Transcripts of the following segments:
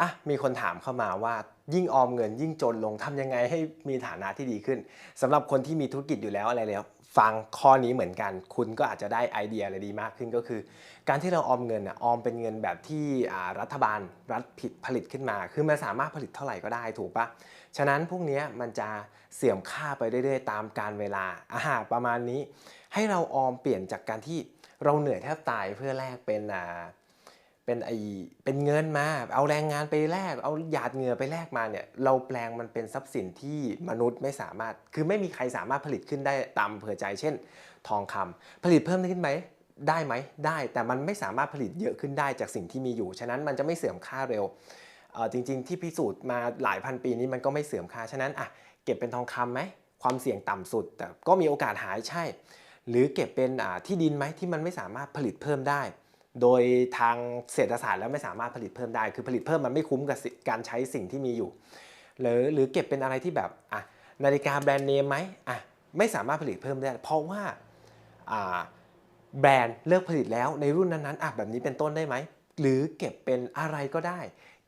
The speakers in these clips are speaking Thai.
อะมีคนถามเข้ามาว่ายิ่งออมเงินยิ่งจนลงทำยังไงให้มีฐานะที่ดีขึ้นสำหรับคนที่มีธุรกิจอยู่แล้วอะไรแล้ว ฟังข้อนี้เหมือนกัน คุณก็อาจจะได้ไอเดียอะไรดีมากขึ้นก็คือ การที่เราออมเงินอะออมเป็นเงินแบบที่รัฐบาลรัฐผิดผลิตขึ้นมา คือมันสามารถผลิตเท่าไหร่ก็ได้ถูกปะฉะนั้นพวกนี้มันจะเสื่อมค่าไปเรื่อยๆ ตามการเวลาอาหารประมาณนี้ ให้เราออมเปลี่ยนจากการที่เราเหนื่อยแทบตายเพื่อแลกเป็นอ่า เป็นไอเป็นเงินมา เอาแรงงานไปแลกเอาหยาดเหงื่อไปแลกมาเนี่ยเราแปลงมันเป็นทรัพย์สินที่มนุษย์ไม่สามารถ คือไม่มีใครสามารถผลิตขึ้นได้ตามอำเภอใจ เช่น ทองคำผลิตเพิ่มขึ้นไหมได้ไหมได้ แต่มันไม่สามารถผลิตเยอะขึ้นได้จากสิ่งที่มีอยู่ ฉะนั้นมันจะไม่เสื่อมค่าเร็วจริง ๆ ที่พิสูจน์มาหลายพันปีนี้มันก็ไม่เสื่อมค่าฉะนั้นอะเก็บเป็นทองคำไหมความเสี่ยงต่ำสุด แต่ก็มีโอกาสหายใช่ หรือเก็บเป็นที่ดินไหมที่มันไม่สามารถผลิตเพิ่มได้ โดยทางเศรษฐศาสตร์แล้วไม่สามารถผลิตเพิ่มได้ คือผลิตเพิ่มมันไม่คุ้มกับการใช้สิ่งที่มีอยู่ หรือหรือเก็บเป็นอะไรที่แบบอะนาฬิกาแบรนด์เนมไหมอะไม่สามารถผลิตเพิ่มได้ เพราะว่าอ่าแบรนด์เลิกผลิตแล้วในรุ่นนั้นๆอะแบบนี้เป็นต้นได้ไหม หรือเก็บเป็นอะไรก็ได้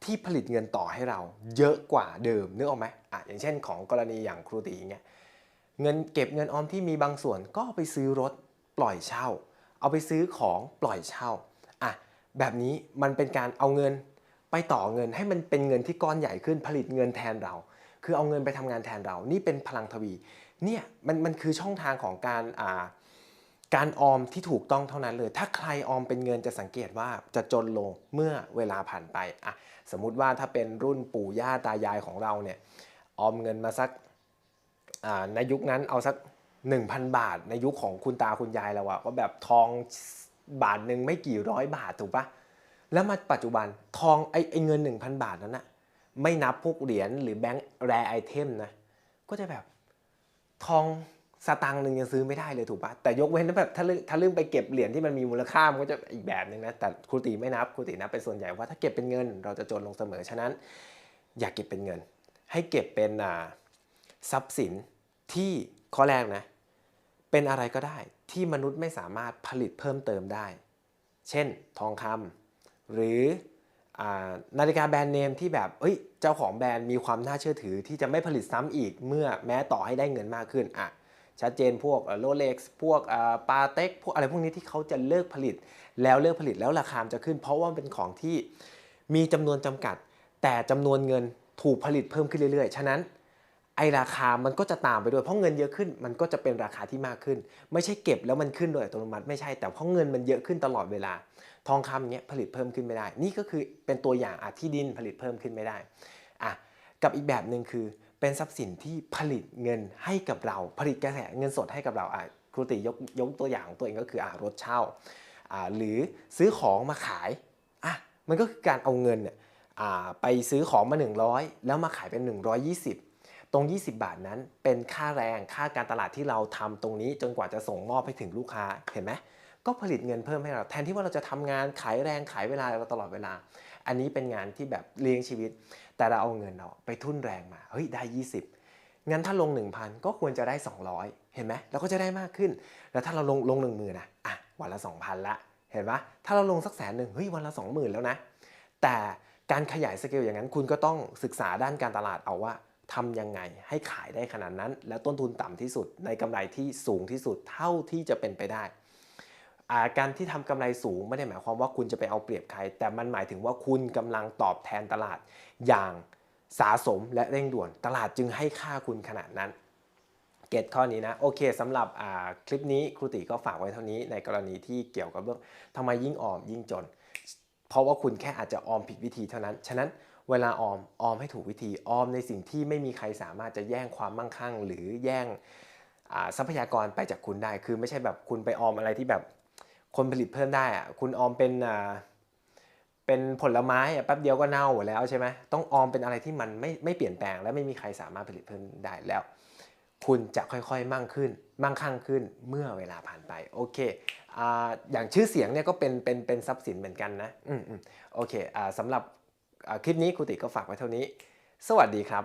ที่ผลิตเงินต่อให้เราเยอะกว่าเดิมนึกออกไหมอะอย่างเช่นของกรณีอย่างครูตีอย่างเงี้ยเงินเก็บเงินออมที่มีบางส่วนก็ไปซื้อรถปล่อยเช่า เอาไปซื้อของปล่อยเช่า แบบนี้มันเป็นการเอาเงินไปต่อเงินให้มันเป็นเงินที่ก้อนใหญ่ขึ้นผลิตเงินแทนเรา คือเอาเงินไปทำงานแทนเรา นี่เป็นพลังทวี เนี่ยมันมันคือช่องทางของการอ่าการออมที่ถูกต้องเท่านั้นเลย ถ้าใครออมเป็นเงินจะสังเกตว่าจะจนลงเมื่อเวลาผ่านไปอะสมมุติว่าถ้าเป็นรุ่นปู่ย่าตายายของเราเนี่ยออมเงินมาสักในยุคนั้นเอาสัก 1,000 บาท ในยุคของคุณตาคุณยายเราอะก็แบบทอง บาทหนึ่งไม่กี่ร้อยบาทถูกปะแล้วมาปัจจุบันทองไอ้ไอเงิน 1,000 บาทนั้นอะไม่นับพวกเหรียญหรือแบงค์แรไอเทมนะก็จะแบบทองสตังค์หนึ่งยังซื้อไม่ได้เลยถูกปะแต่ยกเว้นถ้าแบบถ้าลืมถ้าลืมไปเก็บเหรียญที่มันมีมูลค่ามันก็จะอีกแบบหนึ่งนะแต่ครูตีไม่นับครูตีนับเป็นส่วนใหญ่ว่าถ้าเก็บเป็นเงิน เราจะจนลงเสมอฉะนั้น อย่าเก็บเป็นเงิน ให้เก็บเป็นอ่าทรัพย์สินที่ข้อแรกนะ เป็นอะไรก็ได้ที่มนุษย์ไม่สามารถผลิตเพิ่มเติมได้ เช่น ทองคำหรืออนาฬิกาแบรนด์เนมที่แบบเอ้ย เจ้าของแบรนด์มีความน่าเชื่อถือที่จะไม่ผลิตซ้ำอีกเมื่อแม้ต่อให้ได้เงินมากขึ้นอะชัดเจนพวกโรเล็กซ์พวกปาเต็กพวกอะไรพวกนี้ที่เขาจะเลิกผลิต แล้วเลิกผลิตแล้วราคาจะขึ้น เพราะว่าเป็นของที่มีจำนวนจำกัด แต่จำนวนเงินถูกผลิตเพิ่มขึ้นเรื่อยๆ ฉะนั้น อราคามันก็จะตามไปด้วยเพราะเงินเยอะขึ้นมันก็จะเป็นราคาที่มากขึ้น ไม่ใช่เก็บแล้วมันขึ้นโดยอัตโนมัติไม่ใช่แต่เพราะเงินมันเยอะขึ้นตลอดเวลา ทองคำเนี้ยผลิตเพิ่มขึ้นไม่ได้ นี่ก็คือเป็นตัวอย่างอะที่ดินผลิตเพิ่มขึ้นไม่ได้อะกับอีกแบบหนึ่งคือเป็นทรัพย์สินที่ผลิตเงินให้กับเรา ผลิตกระแสเงินสดให้กับเราอะครูติยกยกตัวอย่างของตัวเองก็คืออะรถเช่าอ่าหรือซื้อของมาขายอะมันก็คือการเอาเงินเนี่ยอ่าไปซื้อของมา 100 แล้วมาขายเป็น 120 ตรง 20 บาทนั้นเป็นค่าแรงค่าการตลาดที่เราทำตรงนี้จนกว่าจะส่งมอบให้ถึงลูกค้าเห็นไหมก็ผลิตเงินเพิ่มให้เราแทนที่ว่าเราจะทำงานขายแรงขายเวลาเราตลอดเวลา อันนี้เป็นงานที่แบบเลี้ยงชีวิต แต่เราเอาเงินเราไปทุ่นแรงมาเฮ้ยได้ 20 งั้นถ้าลง 1,000 ก็ควรจะได้ 200 เห็นไหมเราก็จะได้มากขึ้น แล้วถ้าเราลงลงหนึ่งหมื่นนะอะวันละ 2,000 ละเห็นปะถ้าเราลงสักแสนหนึ่งเฮ้ยวันละ 20,000 แล้วนะ แต่การขยายสเกลอย่างนั้นคุณก็ต้องศึกษาด้านการตลาดเอาว่า ทำยังไงให้ขายได้ขนาดนั้น และต้นทุนต่ำที่สุดในกำไรที่สูงที่สุดเท่าที่จะเป็นไปได้าการที่ทำกำไรสูงไม่ได้หมายความว่าคุณจะไปเอาเปรียบใคร แต่มันหมายถึงว่าคุณกำลังตอบแทนตลาดอย่างสะสมและเร่งด่วน ตลาดจึงให้ค่าคุณขนาดนั้น เก็ตข้อนี้นะ โอเคสำหรับคลิปนี้ครูติก็ฝากไว้เท่านี้ในกรณีที่เกี่ยวกับเรื่องทำไมยิ่งออมยิ่งจน เพราะว่าคุณแค่อาจจะออมผิดวิธีเท่านั้น ฉะนั้นเวลาออมออมให้ถูกวิธีออมในสิ่งที่ไม่มีใครสามารถจะแย่งความมั่งคั่ง หรือแย่งทรัพยากรไปจากคุณได้ คือไม่ใช่แบบคุณไปออมอะไรที่แบบคนผลิตเพิ่มได้อะคุณออมเป็นเป็นผลไม้อะแป๊บเดียวก็เน่าหมดแล้วใช่ไหมต้องออมเป็นอะไรที่มันไม่ไม่เปลี่ยนแปลง และไม่มีใครสามารถผลิตเพิ่มได้แล้ว คุณจะค่อยๆ มั่งขึ้น มั่งคั่งขึ้นเมื่อเวลาผ่านไปโอเค อย่างชื่อเสียงเนี่ยก็เป็นเป็นเป็นทรัพย์สินเหมือนกันนะอืมโอเคอ่าสำหรับคลิปนี้ครูติก็ฝากไว้เท่านี้ สวัสดีครับ